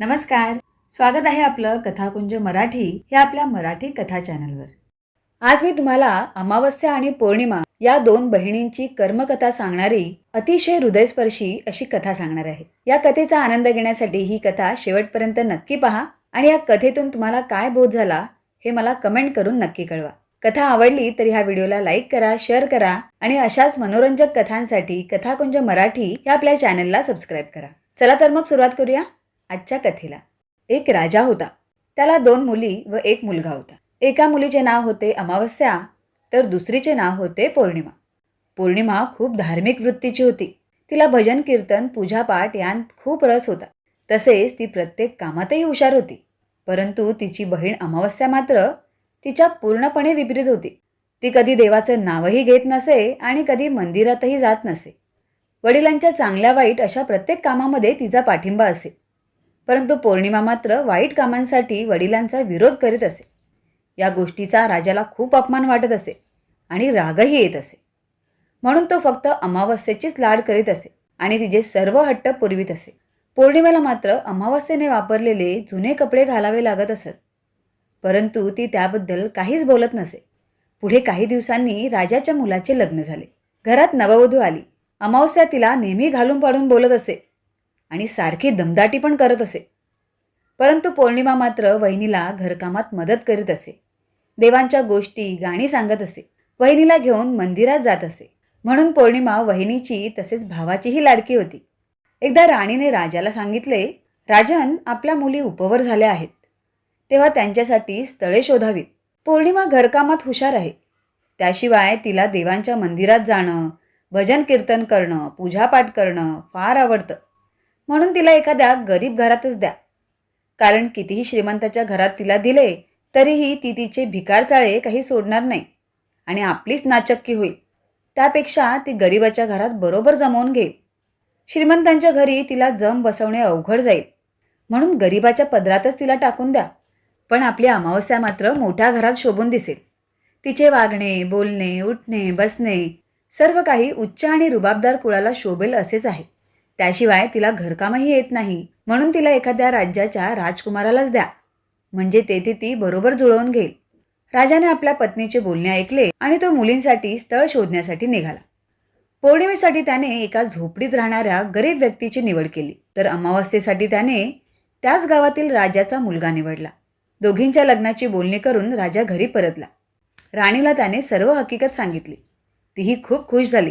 नमस्कार. स्वागत आहे आपलं कथाकुंज मराठी या आपल्या मराठी कथा चॅनलवर. आज मी तुम्हाला अमावस्या आणि पौर्णिमा या दोन बहिणींची कर्मकथा सांगणारी अतिशय हृदयस्पर्शी अशी कथा सांगणार आहे. या कथेचा आनंद घेण्यासाठी ही कथा शेवटपर्यंत नक्की पहा आणि या कथेतून तुम्हाला काय बोध झाला हे मला कमेंट करून नक्की कळवा. कथा आवडली तर ह्या व्हिडिओला लाईक करा शेअर करा आणि अशाच मनोरंजक कथांसाठी कथाकुंज मराठी या आपल्या चॅनलला सबस्क्राईब करा. चला तर मग सुरुवात करूया. आजच्या कथेला. एक राजा होता. त्याला दोन मुली व एक मुलगा होता. एका मुलीचे नाव होते अमावस्या तर दुसरीचे नाव होते पौर्णिमा. पौर्णिमा खूप धार्मिक वृत्तीची होती. तिला भजन कीर्तन पूजापाठ यांत खूप रस होता. तसेच ती प्रत्येक कामातही हुशार होती. परंतु तिची बहीण अमावस्या मात्र तिच्या पूर्णपणे विपरीत होती. ती कधी देवाचं नावही घेत नसे आणि कधी मंदिरातही जात नसे. वडिलांच्या चांगल्या वाईट अशा प्रत्येक कामामध्ये तिचा पाठिंबा असे. परंतु पौर्णिमा मात्र वाईट कामांसाठी वडिलांचा विरोध करीत असे. या गोष्टीचा राजाला खूप अपमान वाटत असे आणि रागही येत असे. म्हणून तो फक्त अमावस्येचीच लाड करीत असे आणि तिचे सर्व हट्ट पुरवीत असे. पौर्णिमेला मात्र अमावस्येने वापरलेले जुने कपडे घालावे लागत असत. परंतु ती त्याबद्दल काहीच बोलत नसे. पुढे काही दिवसांनी राजाच्या मुलाचे लग्न झाले. घरात नववधू आली. अमावस्या तिला नेहमी घालून पाडून बोलत असे. आणि सारखी दमदाटी पण करत असे. परंतु पौर्णिमा मात्र वहिनीला घरकामात मदत करीत असे. देवांच्या गोष्टी गाणी सांगत असे. वहिनीला घेऊन मंदिरात जात असे. म्हणून पौर्णिमा वहिनीची तसेच भावाचीही लाडकी होती. एकदा राणीने राजाला सांगितले राजन आपल्या मुली उपवर झाल्या आहेत. तेव्हा त्यांच्यासाठी स्थळे शोधावीत. पौर्णिमा घरकामात हुशार आहे. त्याशिवाय तिला देवांच्या मंदिरात जाणं भजन कीर्तन करणं पूजापाठ करणं फार आवडतं. म्हणून तिला एखाद्या गरीब घरातच द्या. कारण कितीही श्रीमंताच्या घरात तिला दिले तरीही ती तिचे भिकार चाळे काही सोडणार नाही. आणि आपलीच नाचक्की होईल. त्यापेक्षा ती गरिबाच्या घरात बरोबर जमवून घेईल. श्रीमंतांच्या घरी तिला जम बसवणे अवघड जाईल. म्हणून गरिबाच्या पदरातच तिला टाकून द्या. पण आपली अमावस्या मात्र मोठ्या घरात शोभून दिसेल. तिचे वागणे बोलणे उठणे बसणे सर्व काही उच्च आणि रुबाबदार कुळाला शोभेल असेच आहे. त्याशिवाय तिला घरकामही येत नाही. म्हणून तिला एखाद्या राज्याच्या राजकुमारालाच द्या. म्हणजे तेथे ती बरोबर जुळवून घेईल. राजाने आपल्या पत्नीचे बोलणे ऐकले आणि तो मुलींसाठी स्थळ शोधण्यासाठी निघाला. पौर्णिमेसाठी त्याने एका झोपडीत राहणाऱ्या गरीब व्यक्तीची निवड केली. तर अमावस्येसाठी त्याने त्याच गावातील राजाचा मुलगा निवडला. दोघींच्या लग्नाची बोलणी करून राजा घरी परतला. राणीला त्याने सर्व हकीकत सांगितली. तीही खूप खुश झाली.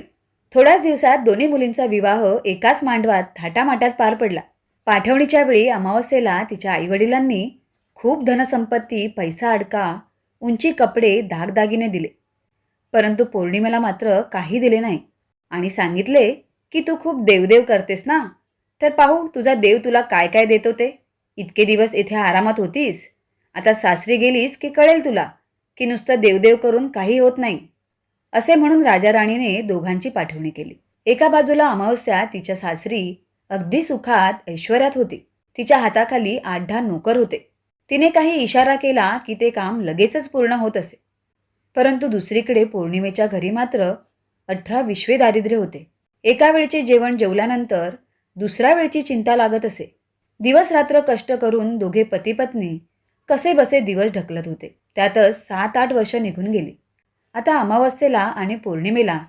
थोड्याच दिवसात दोन्ही मुलींचा विवाह एकाच मांडवात थाटामाटात पार पडला. पाठवणीच्या वेळी अमावस्येला तिच्या आईवडिलांनी खूप धनसंपत्ती पैसा अडका उंची कपडे दागदागिने दिले. परंतु पौर्णिमेला मात्र काही दिले नाही आणि सांगितले की तू खूप देवदेव करतेस ना? तर पाहू तुझा देव तुला काय काय देतो ते? इतके दिवस इथे आरामात होतीस? आता सासरी गेलीस की कळेल तुला की नुसतं देवदेव करून काही होत नाही. असे म्हणून राजा राणीने दोघांची पाठवणी केली. एका बाजूला अमावस्या तिच्या सासरी अगदी सुखात ऐश्वर्यात होती. तिच्या हाताखाली आठ दहा नोकर होते. तिने काही इशारा केला की ते काम लगेचच पूर्ण होत असे. परंतु दुसरीकडे पौर्णिमेच्या घरी मात्र अठरा विश्वे दारिद्र्य होते. एका वेळचे जेवण जेवल्यानंतर दुसऱ्या वेळची चिंता लागत असे. दिवस रात्र कष्ट करून दोघे पतीपत्नी कसे बसे दिवस ढकलत होते. त्यातच सात आठ वर्ष निघून गेली. आता अमावस्येला आणि पौर्णिमेला.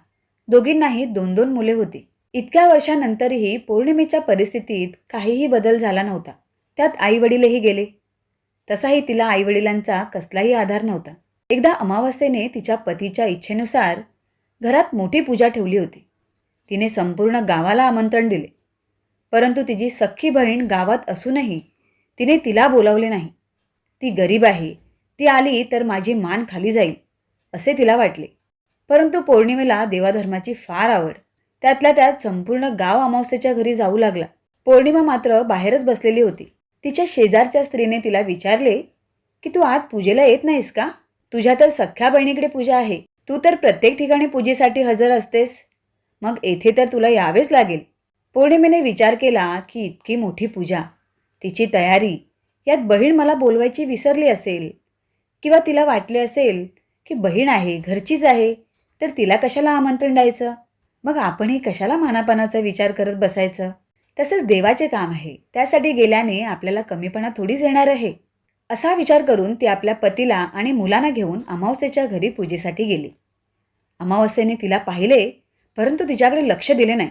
दोघींनाही दोन दोन मुले होती. इतक्या वर्षानंतरही पौर्णिमेच्या परिस्थितीत काहीही बदल झाला नव्हता. त्यात आई वडीलही गेले. तसाही तिला आईवडिलांचा कसलाही आधार नव्हता. एकदा अमावस्येने तिच्या पतीच्या इच्छेनुसार घरात मोठी पूजा ठेवली होती. तिने संपूर्ण गावाला आमंत्रण दिले. परंतु तिची सख्खी बहीण गावात असूनही तिने तिला बोलावले नाही. ती गरीब आहे. ती आली तर माझी मान खाली जाईल. असे तिला वाटले. परंतु पौर्णिमेला देवाधर्माची फार आवड. त्यातल्या त्यात संपूर्ण गाव अमावस्येच्या घरी जाऊ लागला. पौर्णिमा मात्र बाहेरच बसलेली होती. तिच्या शेजारच्या स्त्रीने तिला विचारले की तू आज पूजेला येत नाहीस का? तुझ्या तर सख्ख्या बहिणीकडे पूजा आहे. तू तर प्रत्येक ठिकाणी पूजेसाठी हजर असतेस. मग येथे तर तुला यावेच लागेल. पौर्णिमेने विचार केला की इतकी मोठी पूजा. तिची तयारी. यात बहीण मला बोलवायची विसरली असेल किंवा तिला वाटले असेल की बहीण आहे घरचीच आहे तर तिला कशाला आमंत्रण द्यायचं? मग आपणही कशाला मानापणाचा विचार करत बसायचं? तसंच देवाचे काम आहे त्यासाठी गेल्याने आपल्याला कमीपणा थोडीच येणार आहे. असा विचार करून ती आपल्या पतीला आणि मुलांना घेऊन अमावस्येच्या घरी पूजेसाठी गेली. अमावस्येने तिला पाहिले परंतु तिच्याकडे लक्ष दिले नाही.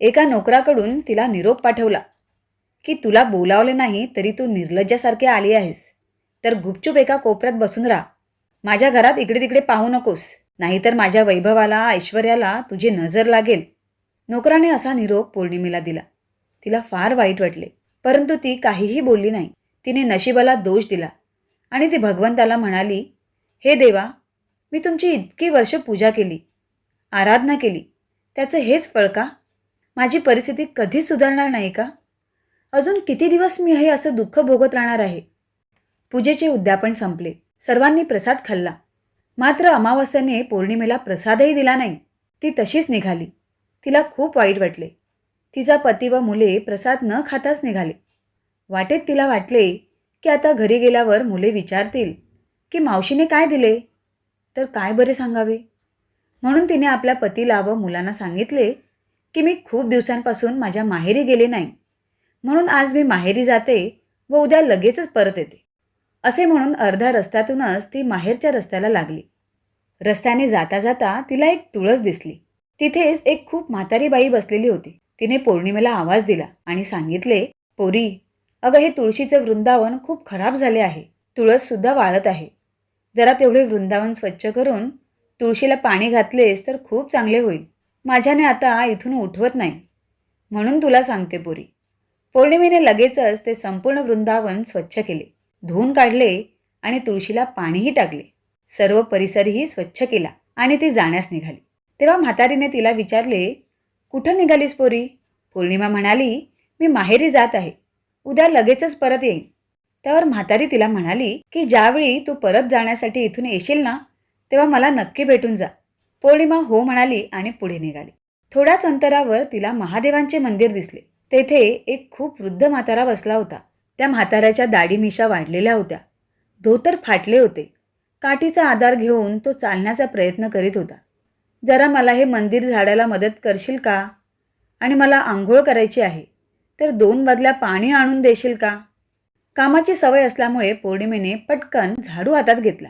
एका नोकराकडून तिला निरोप पाठवला की तुला बोलावले नाही तरी तू निर्लज्जासारखे आली आहेस. तर गुपचूप एका कोपऱ्यात बसून राहा. माझ्या घरात इकडे तिकडे पाहू नकोस. नाहीतर माझ्या वैभवाला ऐश्वर्याला तुझी नजर लागेल. नोकराने असा निरोप पौर्णिमेला दिला. तिला फार वाईट वाटले परंतु ती काहीही बोलली नाही. तिने नशिबाला दोष दिला. आणि ती भगवंताला म्हणाली हे देवा मी तुमची इतकी वर्ष पूजा केली आराधना केली. त्याचं हेच फळ का? माझी परिस्थिती कधीच सुधारणार नाही का? अजून किती दिवस मी हे असं दुःख भोगत राहणार आहे? पूजेचे उद्यापन संपले. सर्वांनी प्रसाद खाल्ला. मात्र अमावस्येने पौर्णिमेला प्रसादही दिला नाही. ती तशीच निघाली. तिला खूप वाईट वाटले. तिचा पती व मुले प्रसाद न खाताच निघाले. वाटेत तिला वाटले की आता घरी गेल्यावर मुले विचारतील की मावशीने काय दिले? तर काय बरे सांगावे? म्हणून तिने आपल्या पतीला व मुलांना सांगितले की मी खूप दिवसांपासून माझ्या माहेरी गेले नाही. म्हणून आज मी माहेरी जाते व उद्या लगेचच परत येते. असे म्हणून अर्ध्या रस्त्यातूनच ती माहेरच्या रस्त्याला लागली. रस्त्याने जाता जाता तिला एक तुळस दिसली. तिथेच एक खूप म्हातारी बाई बसलेली होती. तिने पौर्णिमेला आवाज दिला आणि सांगितले पोरी अगं हे तुळशीचं वृंदावन खूप खराब झाले आहे. तुळस सुद्धा वाळत आहे. जरा तेवढे वृंदावन स्वच्छ करून तुळशीला पाणी घातलेस तर खूप चांगले होईल. माझ्याने आता इथून उठवत नाही. म्हणून तुला सांगते पोरी. पौर्णिमेने लगेचच ते संपूर्ण वृंदावन स्वच्छ केले. धुवून काढले आणि तुळशीला पाणीही टाकले. सर्व परिसरही स्वच्छ केला आणि ती जाण्यास निघाली. तेव्हा म्हातारीने तिला विचारले कुठं निघालीस पोरी? पौर्णिमा म्हणाली मी माहेरी जात आहे. उद्या लगेचच परत येईन. त्यावर म्हातारी तिला म्हणाली की ज्यावेळी तू परत जाण्यासाठी इथून येशील ना तेव्हा मला नक्की भेटून जा. पौर्णिमा हो म्हणाली आणि पुढे निघाली. थोड्याच अंतरावर तिला महादेवांचे मंदिर दिसले. तेथे एक खूप वृद्ध म्हातारा बसला होता. त्या म्हाताऱ्याच्या दाढीमिशा वाढलेल्या होत्या. धोतर फाटले होते. काठीचा आधार घेऊन तो चालण्याचा प्रयत्न करीत होता. जरा मला हे मंदिर झाडायला मदत करशील का? आणि मला आंघोळ करायची आहे. तर दोन बदल्या पाणी आणून देशील का? कामाची सवय असल्यामुळे पौर्णिमेने पटकन झाडू हातात घेतला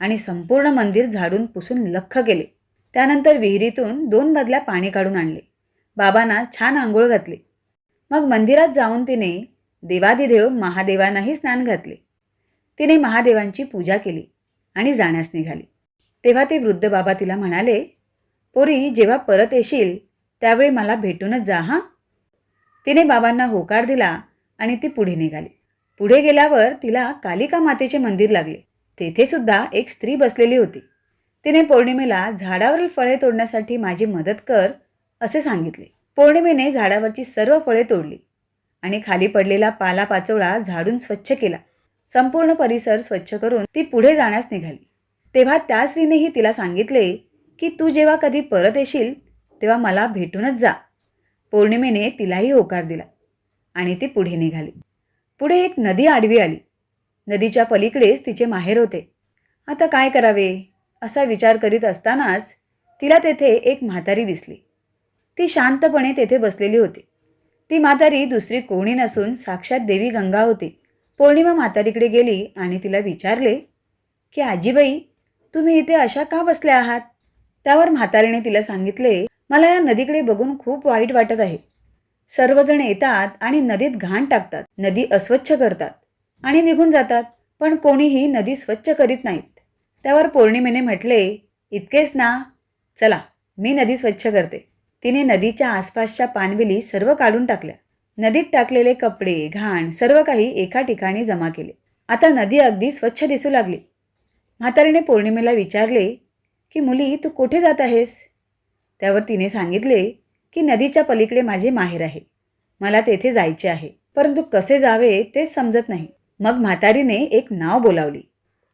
आणि संपूर्ण मंदिर झाडून पुसून लख्ख केले. त्यानंतर विहिरीतून दोन बदल्या पाणी काढून आणले. बाबांना छान आंघोळ घातले. मग मंदिरात जाऊन तिने देवादिदेव महादेवांनाही स्नान घातले. तिने महादेवांची पूजा केली आणि जाण्यास निघाली. तेव्हा ते वृद्ध बाबा तिला म्हणाले पोरी जेव्हा परत येशील त्यावेळी मला भेटूनच जा हां? तिने बाबांना होकार दिला आणि ती पुढे निघाली. पुढे गेल्यावर तिला कालिका मातेचे मंदिर लागले. तेथे सुद्धा एक स्त्री बसलेली होती. तिने पौर्णिमेला झाडावरील फळे तोडण्यासाठी माझी मदत कर असे सांगितले. पौर्णिमेने झाडावरची सर्व फळे तोडली. आणि खाली पडलेला पालापाचोळा झाडून स्वच्छ केला. संपूर्ण परिसर स्वच्छ करून ती पुढे जाण्यास निघाली. तेव्हा त्या स्त्रीनेही तिला सांगितले की तू जेव्हा कधी परत येशील तेव्हा मला भेटूनच जा. पौर्णिमेने तिलाही होकार दिला आणि ती पुढे निघाली. पुढे एक नदी आडवी आली. नदीच्या पलीकडेच तिचे माहेर होते. आता काय करावे? असा विचार करीत असतानाच तिला तेथे एक म्हातारी दिसली. ती शांतपणे तेथे बसलेली होती. ती म्हातारी दुसरी कोणी नसून साक्षात देवी गंगा होती. पौर्णिमा म्हातारीकडे गेली आणि तिला विचारले की आजीबाई तुम्ही इथे अशा का बसल्या आहात? त्यावर म्हातारीने तिला सांगितले मला या नदीकडे बघून खूप वाईट वाटत आहे. सर्वजण येतात आणि नदीत घाण टाकतात. नदी अस्वच्छ करतात आणि निघून जातात पण कोणीही नदी स्वच्छ करीत नाहीत. त्यावर पौर्णिमेने म्हटले इतकेच ना. चला मी नदी स्वच्छ करते. तिने नदीच्या आसपासच्या पानवेली सर्व काढून टाकल्या. नदीत टाकलेले कपडे घाण सर्व काही एका ठिकाणी जमा केले. आता नदी अगदी स्वच्छ दिसू लागली. म्हातारीने पौर्णिमेला विचारले की मुली तू कुठे जात आहेस? त्यावर तिने सांगितले की नदीच्या पलीकडे माझे माहेर आहे. मला तेथे जायचे आहे. परंतु कसे जावे तेच समजत नाही. मग म्हातारीने एक नाव बोलावली.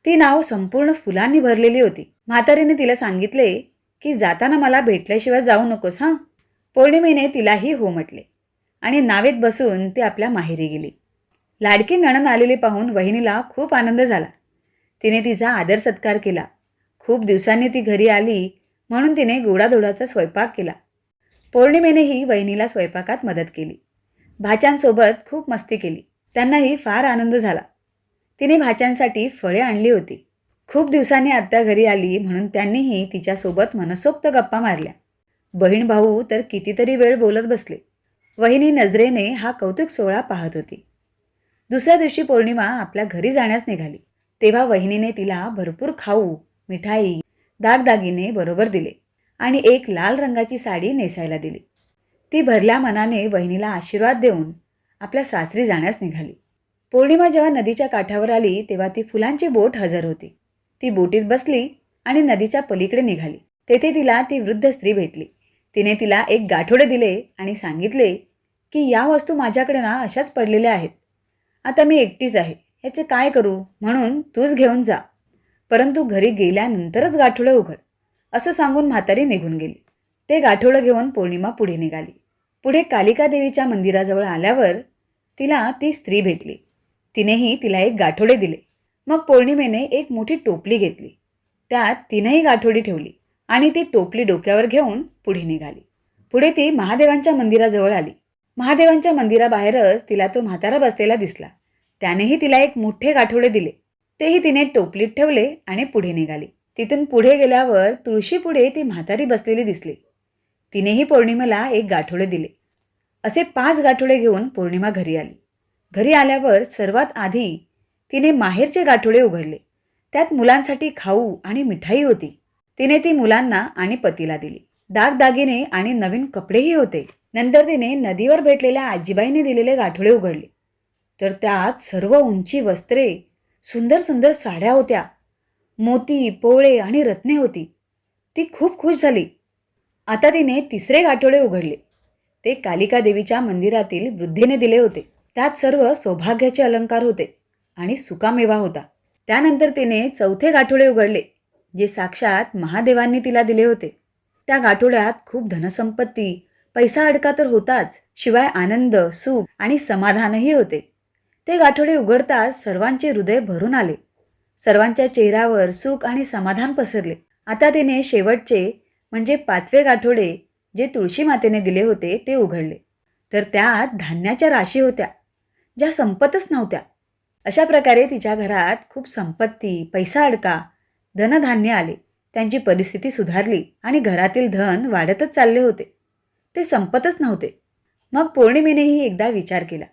ती नाव संपूर्ण फुलांनी भरलेली होती. म्हातारीने तिला सांगितले की जाताना मला भेटल्याशिवाय जाऊ नकोस हां? पौर्णिमेने तिलाही हो म्हटले आणि नावेत बसून ती आपल्या माहेरी गेली. लाडकी नणन आलेली पाहून वहिनीला खूप आनंद झाला. तिने तिचा आदर सत्कार केला. खूप दिवसांनी ती घरी आली म्हणून तिने गोडाधोडाचा स्वयंपाक केला. पौर्णिमेनेही वहिनीला स्वयंपाकात मदत केली. भाच्यांसोबत खूप मस्ती केली. त्यांनाही फार आनंद झाला. तिने भाच्यांसाठी फळे आणली होती. खूप दिवसांनी आत्या घरी आली म्हणून त्यांनीही तिच्यासोबत मनसोक्त गप्पा मारल्या. बहीण भाऊ तर कितीतरी वेळ बोलत बसले. वहिनी नजरेने हा कौतुक सोहळा पाहत होती. दुसऱ्या दिवशी पौर्णिमा आपल्या घरी जाण्यास निघाली. तेव्हा वहिनीने तिला भरपूर खाऊ मिठाई दागदागिने बरोबर दिले आणि एक लाल रंगाची साडी नेसायला दिली. ती भरल्या मनाने वहिनीला आशीर्वाद देऊन आपल्या सासरी जाण्यास निघाली. पौर्णिमा जेव्हा नदीच्या काठावर आली तेव्हा ती फुलांची बोट हजर होती. ती बोटीत बसली आणि नदीच्या पलीकडे निघाली. तेथे तिला ती वृद्ध स्त्री भेटली. तिने तिला एक गाठोडे दिले आणि सांगितले की या वस्तू माझ्याकडे ना अशाच पडलेल्या आहेत. आता मी एकटीच आहे. याचे काय करू? म्हणून तूच घेऊन जा. परंतु घरी गेल्यानंतरच गाठोडं उघड. असं सांगून म्हातारी निघून गेली. ते गाठोडं घेऊन पौर्णिमा पुढे निघाली. पुढे कालिका देवीच्या मंदिराजवळ आल्यावर तिला ती स्त्री भेटली. तिनेही तिला एक गाठोडे दिले. मग पौर्णिमेने एक मोठी टोपली घेतली. त्यात तिनेही गाठोडी ठेवली आणि ती टोपली डोक्यावर घेऊन पुढे निघाली. पुढे ती महादेवांच्या मंदिराजवळ आली. महादेवांच्या मंदिराबाहेरच तिला तो म्हातारा बसलेला दिसला. त्यानेही तिला एक मोठे गाठोडे दिले. तेही तिने टोपलीत ठेवले आणि पुढे निघाली. तिथून पुढे गेल्यावर तुळशीपुढे ती म्हातारी बसलेली दिसली. तिनेही पौर्णिमेला एक गाठोडे दिले. असे पाच गाठोडे घेऊन पौर्णिमा घरी आली. घरी आल्यावर सर्वात आधी तिने माहेरचे गाठोडे उघडले. त्यात मुलांसाठी खाऊ आणि मिठाई होती. तिने ती मुलांना आणि पतीला दिली. दागदागिने आणि नवीन कपडेही होते. नंतर तिने नदीवर भेटलेल्या आजीबाईने दिलेले गाठोडे उघडले. तर त्यात सर्व उंची वस्त्रे सुंदर सुंदर साड्या होत्या. मोती पोळे आणि रत्ने होती. ती खूप खुश झाली. आता तिने तिसरे गाठोडे उघडले. ते कालिका देवीच्या मंदिरातील वृद्धीने दिले होते. त्यात सर्व सौभाग्याचे अलंकार होते. आणि सुकामेवा होता. त्यानंतर तिने चौथे गाठोडे उघडले जे साक्षात महादेवांनी तिला दिले होते. त्या गाठोड्यात खूप धनसंपत्ती पैसा अडका तर होताच शिवाय आनंद सुख आणि समाधानही होते. ते गाठोडे उघडताच सर्वांचे हृदय भरून आले. सर्वांच्या चेहऱ्यावर सुख आणि समाधान पसरले. आता तिने शेवटचे म्हणजे पाचवे गाठोडे जे तुळशी मातेने दिले होते ते उघडले. तर त्यात धान्याच्या राशी होत्या ज्या संपतच नव्हत्या. अशा प्रकारे तिच्या घरात खूप संपत्ती पैसा अडका धनधान्य आले. त्यांची परिस्थिती सुधारली आणि घरातील धन वाढतच चालले होते. ते संपतच नव्हते. मग पौर्णिमेनेही एकदा विचार केला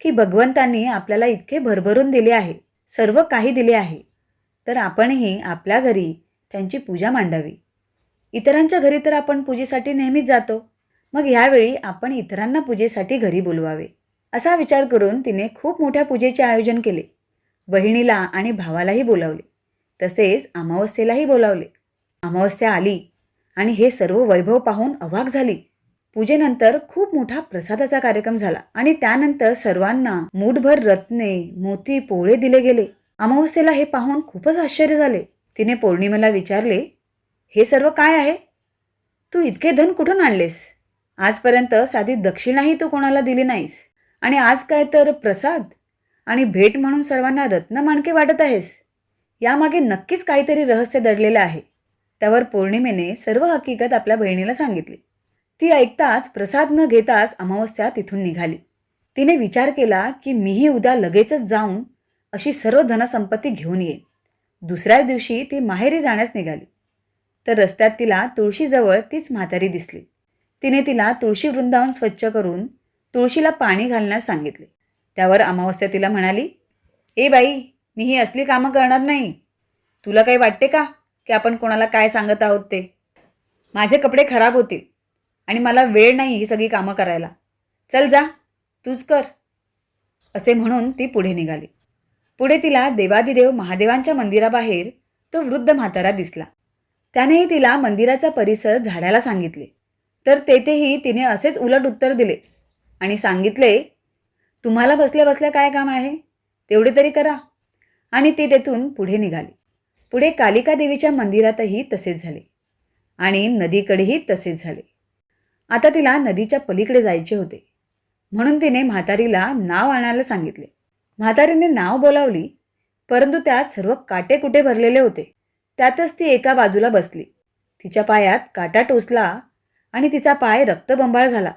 की भगवंतांनी आपल्याला इतके भरभरून दिले आहे सर्व काही दिले आहे तर आपणही आपल्या घरी त्यांची पूजा मांडावी. इतरांच्या घरी तर आपण पूजेसाठी नेहमीच जातो. मग यावेळी आपण इतरांना पूजेसाठी घरी बोलवावे. असा विचार करून तिने खूप मोठ्या पूजेचे आयोजन केले. बहिणीला आणि भावालाही बोलावले. तसेच अमावस्येलाही बोलावले. अमावस्या आली आणि हे सर्व वैभव पाहून अवाक झाली. पूजेनंतर खूप मोठा प्रसादाचा कार्यक्रम झाला आणि त्यानंतर सर्वांना मूठभर रत्ने मोती पोळे दिले गेले. अमावस्येला हे पाहून खूपच आश्चर्य झाले. तिने पौर्णिमेला विचारले हे सर्व काय आहे? तू इतके धन कुठून आणलेस? आजपर्यंत साधी दक्षिणाही तू कोणाला दिली नाहीस. आणि आज काय तर प्रसाद आणि भेट म्हणून सर्वांना रत्नमाणके वाटत आहेस? यामागे नक्कीच काहीतरी रहस्य दडलेलं आहे. त्यावर पौर्णिमेने सर्व हकीकत आपल्या बहिणीला सांगितली. ती ऐकताच प्रसाद न घेताच अमावस्या तिथून निघाली. तिने विचार केला की मीही उद्या लगेचच जाऊन अशी सर्व धनसंपत्ती घेऊन येईन. दुसऱ्याच दिवशी ती माहेरी जाण्यास निघाली. तर रस्त्यात तिला तुळशीजवळ तीच म्हातारी दिसली. तिने तिला तुळशी वृंदावन स्वच्छ करून तुळशीला पाणी घालण्यास सांगितले. त्यावर अमावस्या तिला म्हणाली ए बाई मी ही असली कामं करणार नाही. तुला काही वाटते का की आपण कोणाला काय सांगत आहोत ते? माझे कपडे खराब होतील आणि मला वेळ नाही ही सगळी कामं करायला. चल जा तूच कर. असे म्हणून ती पुढे निघाली. पुढे तिला देवादिदेव महादेवांच्या मंदिराबाहेर तो वृद्ध म्हातारा दिसला. त्यानेही तिला मंदिराचा परिसर झाडायला सांगितले. तर तेथेही तिने असेच उलट उत्तर दिले आणि सांगितले तुम्हाला बसल्या बसल्या काय काम आहे? तेवढे तरी करा. आणि ती तेथून पुढे निघाली. पुढे कालिका देवीच्या मंदिरातही तसेच झाले आणि नदीकडेही तसेच झाले. आता तिला नदीच्या पलीकडे जायचे होते. म्हणून तिने म्हातारीला नाव आणायला सांगितले. म्हातारीने नाव बोलावली परंतु त्यात सर्व काटे कुटे भरलेले होते. त्यातच ती एका बाजूला बसली. तिच्या पायात काटा टोचला आणि तिचा पाय रक्तबंबाळ झाला.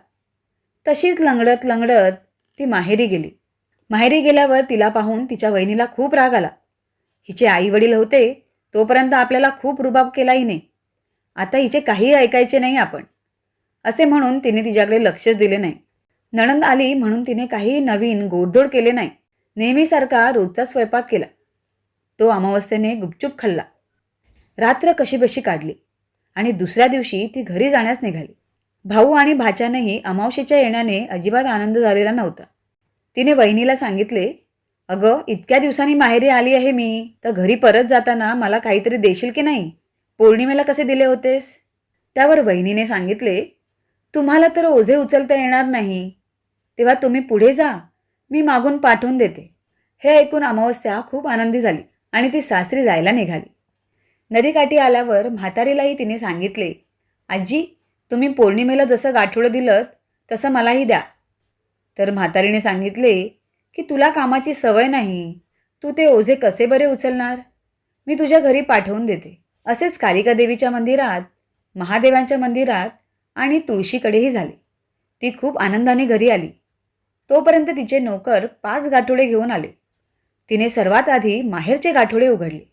तशीच लंगडत लंगडत ती माहेरी गेली. माहेरी गेल्यावर तिला पाहून तिच्या वहिनीला खूप राग आला. हिचे आई वडील होते तोपर्यंत आपल्याला खूप रुबाब केलाही नाही. आता हिचे काही ऐकायचे नाही आपण. असे म्हणून तिने तिच्याकडे लक्षच दिले नाही. नणंद आली म्हणून तिने काही नवीन गोडधोड केले नाही. नेहमीसारखा रोजचा स्वयंपाक केला. तो अमावस्येने गुपचूप खाल्ला. रात्र कशीबशी काढली आणि दुसऱ्या दिवशी ती घरी जाण्यास निघाली. भाऊ आणि भाच्यानंही अमावशेच्या येण्याने अजिबात आनंद झालेला नव्हता. तिने वहिनीला सांगितले अगं इतक्या दिवसांनी माहेरी आली आहे मी तर घरी परत जाताना मला काहीतरी देशील की नाही? पौर्णिमेला कसे दिले होतेस? त्यावर वहिनीने सांगितले तुम्हाला तर ओझे उचलता येणार नाही. तेव्हा तुम्ही पुढे जा मी मागून पाठवून देते. हे ऐकून अमावस्या खूप आनंदी झाली आणि ती सासरी जायला निघाली. नदीकाठी आल्यावर म्हातारीलाही तिने सांगितले आजी तुम्ही पौर्णिमेला जसं गाठोडं दिलं तसं मलाही द्या. तर म्हातारीने सांगितले की तुला कामाची सवय नाही. तू ते ओझे कसे बरे उचलणार? मी तुझ्या घरी पाठवून देते. असेच कालिका देवीच्या मंदिरात महादेवांच्या मंदिरात आणि तुळशीकडेही झाले. ती खूप आनंदाने घरी आली. तोपर्यंत तिचे नोकर पाच गाठोडे घेऊन आले. तिने सर्वात आधी माहेरचे गाठोडे उघडले.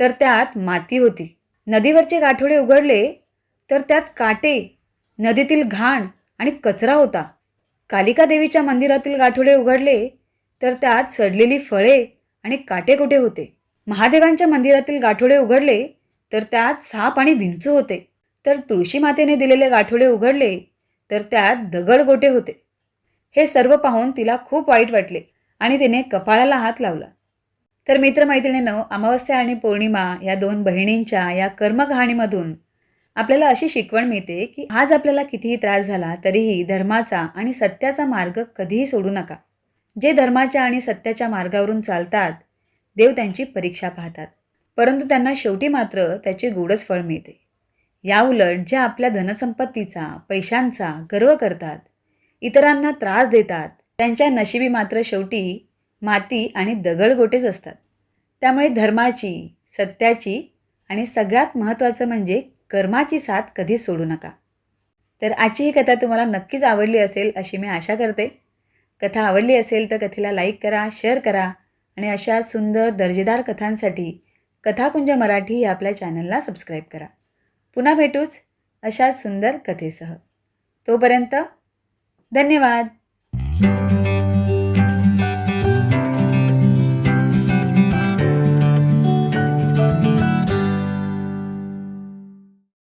तर त्यात माती होती. नदीवरचे गाठोडे उघडले तर त्यात काटे नदीतील घाण आणि कचरा होता. कालिका देवीच्या मंदिरातील गाठोडे उघडले तर त्यात सडलेली फळे आणि काटे कुठे होते? महादेवांच्या मंदिरातील गाठोडे उघडले तर त्यात साप आणि भिंचू होते. तर तुळशी मातेने दिलेले गाठोडे उघडले तर त्यात दगड गोटे होते. हे सर्व पाहून तिला खूप वाईट वाटले आणि तिने कपाळाला हात लावला. तर मित्रमैत्रिणीनं अमावस्या आणि पौर्णिमा या दोन बहिणींच्या या कर्मकहाणीमधून आपल्याला अशी शिकवण मिळते की आज आपल्याला कितीही त्रास झाला तरीही धर्माचा आणि सत्याचा मार्ग कधीही सोडू नका. जे धर्माच्या आणि सत्याच्या मार्गावरून चालतात देव त्यांची परीक्षा पाहतात. परंतु त्यांना शेवटी मात्र त्याचे गोडच फळ मिळते. याउलट ज्या आपल्या धनसंपत्तीचा पैशांचा गर्व करतात इतरांना त्रास देतात त्यांच्या नशिबी मात्र शेवटी माती आणि दगडगोटेच असतात. त्यामुळे धर्माची सत्याची आणि सगळ्यात महत्त्वाचं म्हणजे कर्माची साथ कधीच सोडू नका. तर आजची ही कथा तुम्हाला नक्कीच आवडली असेल अशी मी आशा करते. कथा आवडली असेल तर कथेला लाईक करा शेअर करा आणि अशा सुंदर दर्जेदार कथांसाठी कथाकुंज मराठी या आपल्या चॅनलला सबस्क्राईब करा. पुन्हा भेटूच अशाच सुंदर कथेसह. तोपर्यंत धन्यवाद.